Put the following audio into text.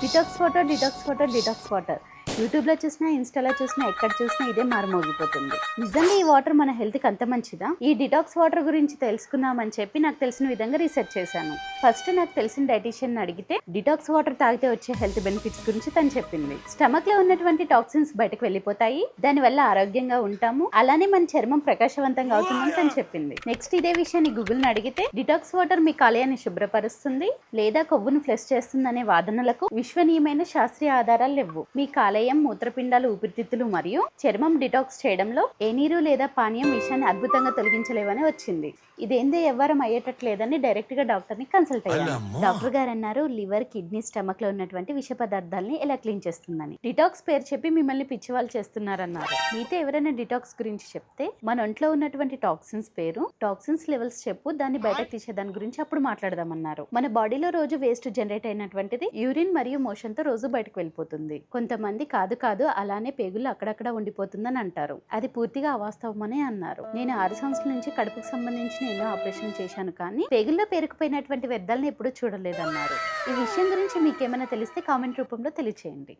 Detox water detox water detox water యూట్యూబ్లో చూసినా ఇన్స్టాలో చూసినా ఎక్కడ చూసినా ఇదే మారుమోగిపోతుంది. నిజంగా ఈ వాటర్ మన హెల్త్కి అంత మంచిదా? ఈ డిటాక్స్ వాటర్ గురించి తెలుసుకుందామని చెప్పి నాకు తెలిసిన విధంగా రీసెర్చ్ చేశాను. ఫస్ట్ నాకు తెలిసిన డైటీషియన్ అడిగితే డిటాక్స్ వాటర్ తాగితే వచ్చే హెల్త్ బెనిఫిట్స్ గురించి తను చెప్పింది. స్టమక్లో ఉన్నటువంటి టాక్సిన్స్ బయటకు వెళ్ళిపోతాయి. దానివల్ల ఆరోగ్యంగా ఉంటాము. అలానే మన చర్మం ప్రకాశవంతంగా అవుతుందని తను చెప్పింది. నెక్స్ట్ ఇదే విషయాన్ని గూగుల్ని అడిగితే డిటాక్స్ వాటర్ మీ కాలేయాన్ని శుభ్రపరుస్తుంది లేదా కొవ్వును ఫ్లెష్ చేస్తుందనే వాదనలకు విశ్వనీయమైన శాస్త్రీయ ఆధారాలు లేవు. మీ కాలేయం మూత్రపిండాలు ఊపిరితిత్తులు మరియు చర్మం డిటాక్స్ చేయడంలో ఏ నీరు లేదా పానీయం విషయాన్ని అద్భుతంగా తొలగించలేవని వచ్చింది. ఇదేందో ఎవ్వరం అయ్యేటట్లేదని డైరెక్ట్గా డాక్టర్ని కన్సల్ట్ అయ్యాను డాక్టర్ గారు అన్నారు లివర్ కిడ్నీ స్టమక్లో ఉన్నటువంటి విష పదార్థాలని ఎలా క్లీన్ చేస్తుందని. డిటాక్స్ పేరు చెప్పి మిమ్మల్ని పిచ్చివాళ్ళు చేస్తున్నారన్నారు. మీతో ఎవరైనా డిటాక్స్ గురించి చెప్తే మన ఒంట్లో ఉన్నటువంటి టాక్సిన్స్ పేరు టాక్సిన్స్ లెవెల్స్ చెప్పు దాన్ని బయటకు తీసే దాని గురించి అప్పుడు మాట్లాడదామన్నారు. మన బాడీలో రోజు వేస్ట్ జనరేట్ అయినటువంటిది యూరిన్ మరియు మోషన్తో రోజు బయటకు వెళ్ళిపోతుంది. కొంతమంది కాదు కాదు అలానే పేగులు అక్కడక్కడ ఉండిపోతుందని అంటారు. అది పూర్తిగా అవాస్తవమని అన్నారు. నేను ఆరు సంవత్సరాల నుంచి కడుపుకు సంబంధించిన ఎన్నో ఆపరేషన్ చేశాను కానీ పేగుల్లో పేరుకుపోయినటువంటి వ్యర్థాలను ఎప్పుడూ చూడలేదన్నారు. ఈ విషయం గురించి మీకేమైనా తెలిస్తే కామెంట్ రూపంలో తెలియచేయండి.